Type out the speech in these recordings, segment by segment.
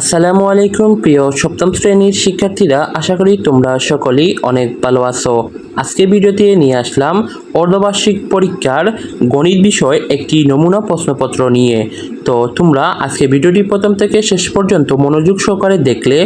আসসালামু আলাইকুম, প্রিয় সপ্তম শ্রেণির শিক্ষার্থীরা। আশা করি তোমরা সকলেই অনেক ভালো আছো। আজকে ভিডিওতে নিয়ে আসলাম অর্ধবার্ষিক পরীক্ষার গণিত বিষয় একটি নমুনা প্রশ্নপত্র নিয়ে। তো তোমরা আজকে ভিডিওটি প্রথম থেকে শেষ পর্যন্ত মনোযোগ সহকারে দেখলে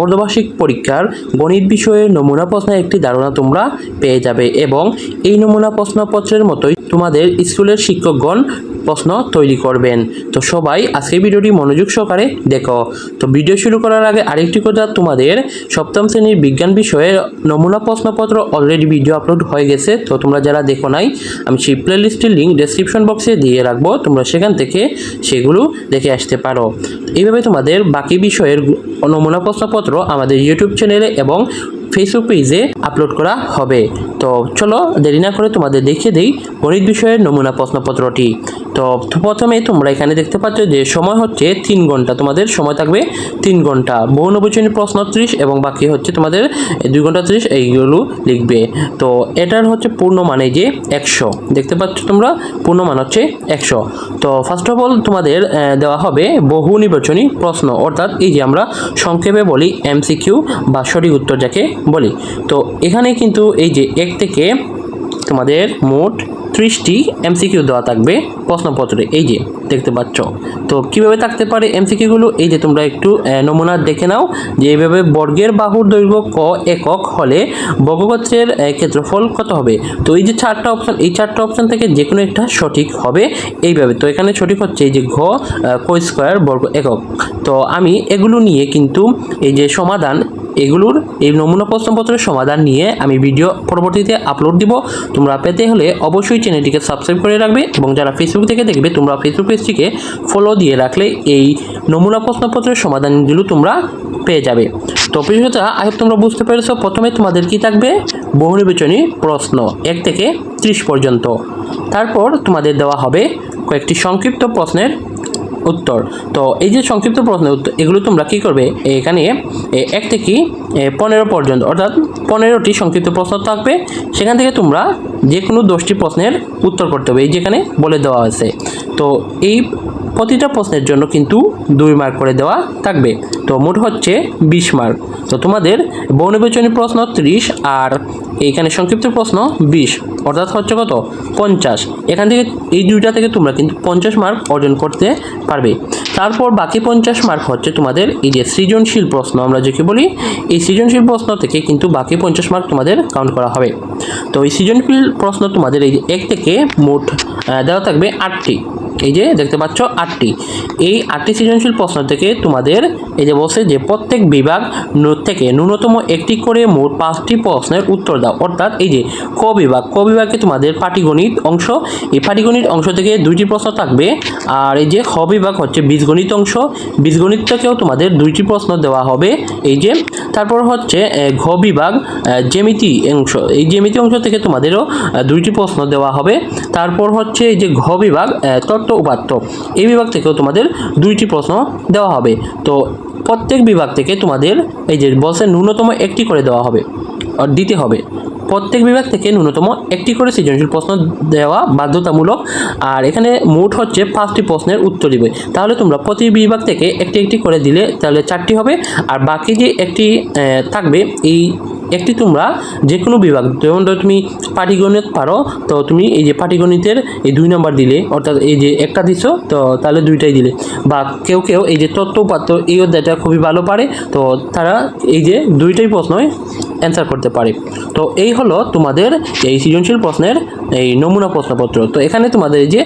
অর্ধবার্ষিক পরীক্ষার গণিত বিষয়ের নমুনা প্রশ্নের একটি ধারণা তোমরা পেয়ে যাবে এবং এই নমুনা প্রশ্নপত্রের মতোই তোমাদের স্কুলের শিক্ষকগণ প্রশ্ন তৈরি করবেন। তো সবাই আজকে ভিডিওটি মনোযোগ সহকারে দেখো। তো ভিডিও শুরু করার আগে আরেকটি কথা তোমাদের, সপ্তম শ্রেণির বিজ্ঞান বিষয়ে নমুনা প্রশ্নপত্র অলরেডি ভিডিও আপলোড হয়ে গেছে, তো তোমরা যারা দেখো নাই, আমি সেই প্লেলিস্টের লিঙ্ক ডেসক্রিপশন বক্সে দিয়ে রাখব, তোমরা সেখান থেকে সেগুলো দেখে আসতে পারো। এইভাবে তোমাদের বাকি বিষয়ের নমুনা প্রশ্নপত্র আমাদের ইউটিউব চ্যানেলে এবং ফেসবুক পেজে আপলোড করা হবে। তো চলো দেরি না করে তোমাদের দেখিয়ে দিই গণিত বিষয়ের নমুনা প্রশ্নপত্রটি। তো প্রথমে তোমরা এখানে দেখতে পাচ্ছ যে সময় হচ্ছে তিন ঘণ্টা। তোমাদের সময় থাকবে তিন ঘণ্টা। বহু নবচনী প্রশ্ন ত্রিশ এবং বাকি হচ্ছে তোমাদের দুই ঘণ্টা ত্রিশ এইগুলো লিখবে। তো এটার হচ্ছে পূর্ণ মানে যে একশো। দেখতে পাচ্ছ তোমরা? পূর্ণ মান হচ্ছে একশো। তো ফার্স্ট অফ অল তোমাদের দেওয়া হবে বহু নির্বাচনী প্রশ্ন। অর্থাৎ এই যে আমরা সংক্ষেপে বলি এমসিকিউ বা সঠিক উত্তর যাকে বলি। তো এখানে কিন্তু এই যে এক থেকে তোমাদের মোট ত্রিশটি এমসিকিউ দেওয়া থাকবে প্রশ্নপত্রে। এই যে, দেখতে পাচ্ছ। তো কীভাবে থাকতে পারে এমসিকিউগুলো? এই যে, তোমরা একটু নমুনা দেখে নাও। যে এইভাবে বর্গের বাহুর দৈর্ঘ্য ক একক হলে বর্গক্ষেত্রের ক্ষেত্রফল কত হবে? তো এই যে চারটা অপশন এই চারটা অপশন থেকে যে কোনো একটা সঠিক হবে এইভাবে। তো এখানে সঠিক হচ্ছে এই যে ঘ ক স্কোয়ার বর্গ একক। তো আমি এগুলো নিয়ে কিন্তু এই যে সমাধান এগুলোর এই নমুনা প্রশ্নপত্রের সমাধান নিয়ে আমি ভিডিও পরবর্তীতে আপলোড দিব। তোমরা পেতে হলে অবশ্যই চ্যানেলটিকে সাবস্ক্রাইব করে রাখবে এবং যারা ফেসবুক থেকে দেখবে, তোমরা ফেসবুক পেজটিকে ফলো দিয়ে রাখলে এই নমুনা প্রশ্নপত্রের সমাধানগুলো তোমরা পেয়ে যাবে। তো প্রিয়তা আগে তোমরা বুঝতে পেরেছ। প্রথমে তোমাদের কি থাকবে? বহুনির্বাচনী প্রশ্ন, এক থেকে ত্রিশ পর্যন্ত। তারপর তোমাদের দেওয়া হবে কয়েকটি সংক্ষিপ্ত প্রশ্নের উত্তর। তো এই যে সংক্ষিপ্ত প্রশ্নের উত্তর, এগুলো তোমরা কী করবে? এখানে এক থেকে পনেরো পর্যন্ত, অর্থাৎ পনেরোটি সংক্ষিপ্ত প্রশ্ন থাকবে। সেখান থেকে তোমরা যে কোনো দশটি প্রশ্নের উত্তর করতে হবে, এই যেখানে বলে দেওয়া আছে। তো এই প্রতিটা প্রশ্নের জন্য কিন্তু দুই মার্ক করে দেওয়া থাকবে। তো মোট হচ্ছে বিশ মার্ক তো তোমাদের বর্ণবিচনী প্রশ্ন ত্রিশ আর এইখানে সংক্ষিপ্ত প্রশ্ন বিশ। অর্থাৎ হচ্ছে কত? পঞ্চাশ। এখান থেকে এই দুইটা থেকে তোমরা কিন্তু পঞ্চাশ মার্ক অর্জন করতে পারবে। তারপর বাকি পঞ্চাশ মার্ক হচ্ছে তোমাদের এই যে সৃজনশীল প্রশ্ন, আমরা যাকে বলি, এই সৃজনশীল প্রশ্ন থেকে কিন্তু বাকি পঞ্চাশ মার্ক তোমাদের কাউন্ট করা হবে। তো এই সৃজনশীল প্রশ্ন তোমাদের এই এক থেকে মোট দেওয়া থাকবে আটটি। এই যে দেখতে পাচ্ছ আটটি। এই আটটি সৃজনশীল প্রশ্ন থেকে তোমাদের এই যে বলছে যে প্রত্যেক বিভাগ থেকে ন্যূনতম একটি করে মোট পাঁচটি প্রশ্নের উত্তর দাও। অর্থাৎ এই যে ক বিভাগ ক বিভাগে তোমাদের পাটিগণিত অংশ। এই পাটিগণিত অংশ থেকে দুইটি প্রশ্ন থাকবে। আর এই যে খ বিভাগ হচ্ছে বীজগণিত অংশ। বীজগণিত থেকেও তোমাদের দুইটি প্রশ্ন দেওয়া হবে। এই যে তারপর হচ্ছে ঘ বিভাগ এ, জ্যামিতি অংশ। এই জ্যামিতি অংশ থেকে তোমাদেরও দুইটি প্রশ্ন দেওয়া হবে। তারপর হচ্ছে এই যে ঘ বিভাগ তত্ত্ব উপাত্ত এই বিভাগ থেকেও তোমাদের দুইটি প্রশ্ন দেওয়া হবে। তো প্রত্যেক বিভাগ থেকে তোমাদের এই যে বলছে ন্যূনতম একটি করে দেওয়া হবে দিতে হবে। প্রত্যেক বিভাগ থেকে ন্যূনতম একটি করে সৃজনশীল প্রশ্ন দেওয়া বাধ্যতামূলক, আর এখানে মোট হচ্ছে পাঁচটি প্রশ্নের উত্তর দিবে। তাহলে তোমরা প্রতি বিভাগ থেকে একটি একটি করে দিলে তাহলে চারটি হবে, আর বাকি যে একটি থাকবে, এই একটি তোমরা যে কোনো বিভাগ, যেমন ধরো তুমি পাটিগণিত পারো, তো তুমি এই যে পাটিগণিতের এই দুই নম্বর দিলে, অর্থাৎ এই যে একটা দিছো, তো তাহলে দুইটাই দিলে। বা কেউ কেউ এই যে তত্ত্ব উপাত্ত, এই অধ্যায়টা খুবই ভালো পারে, তো তারা এই যে দুইটাই প্রশ্নই অ্যান্সার করতে পারে। তো এই হলো তোমাদের এই সৃজনশীল প্রশ্নের এই নমুনা প্রশ্নপত্র। তো এখানে তোমাদের এই যে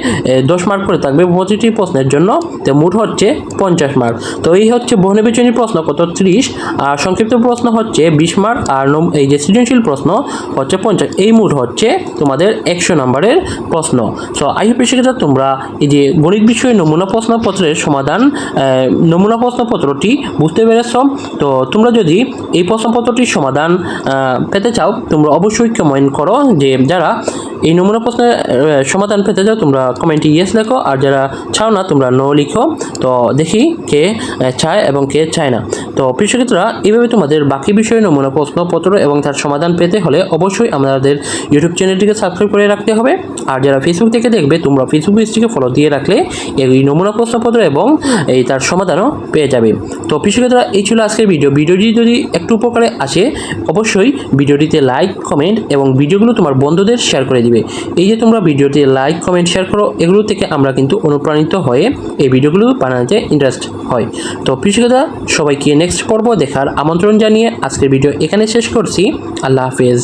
দশ মার্ক করে থাকবে প্রতিটি প্রশ্নের জন্য। তো মোট হচ্ছে পঞ্চাশ মার্ক তো এই হচ্ছে বহুনির্বাচনী প্রশ্ন কত? ত্রিশ। আর সংক্ষিপ্ত প্রশ্ন হচ্ছে বিশ মার্ক আর এই যে সৃজনশীল প্রশ্ন হচ্ছে পঞ্চাশ। এই মোট হচ্ছে তোমাদের একশো নম্বরের প্রশ্ন। সো আই শিক্ষার্থীরা তোমরা এই যে গণিত বিষয়ে নমুনা প্রশ্নপত্রের সমাধান নমুনা প্রশ্নপত্রটি বুঝতে পেরেছ। তো তোমরা যদি এই প্রশ্নপত্রটির সমাধান পেতে চাও তোমরা অবশ্যই কমেন্ট করো যে যারা এই নমুনা প্রশ্নের সমাধান পেতে চাও, তোমরা কমেন্টে ইয়েস লেখো। আর যারা চাও না, তোমরা নো লিখো। তো দেখি কে চায় এবং কে চায় না। তো কৃষকরা এইভাবে তোমাদের বাকি বিষয়ে নমুনা প্রশ্নপত্র এবং তার সমাধান পেতে হলে অবশ্যই আমাদের ইউটিউব চ্যানেলটিকে সাবস্ক্রাইব করে রাখতে হবে। আর যারা ফেসবুক থেকে দেখবে, তোমরা ফেসবুক পেজটিকে ফলো দিয়ে রাখলে এই নমুনা প্রশ্নপত্র এবং এই তার সমাধানও পেয়ে যাবে। তো কৃষকরা এই ছিল আজকের ভিডিও ভিডিওটি যদি একটু উপকারে আসে, অবশ্যই ভিডিওটিতে লাইক কমেন্ট এবং ভিডিওগুলো তোমার বন্ধুদের শেয়ার করে দিবে। এই যে তোমরা ভিডিওতে লাইক কমেন্ট শেয়ার করো, এগুলো থেকে আমরা কিন্তু অনুপ্রাণিত হয়ে এই ভিডিওগুলো বানাতে ইন্টারেস্ট হয়। তো কৃষকরা সবাইকে নেক্সট পর্ব দেখার আমন্ত্রণ জানিয়ে আজকের ভিডিও এখানে শেষ করছি। আল্লাহ হাফেজ।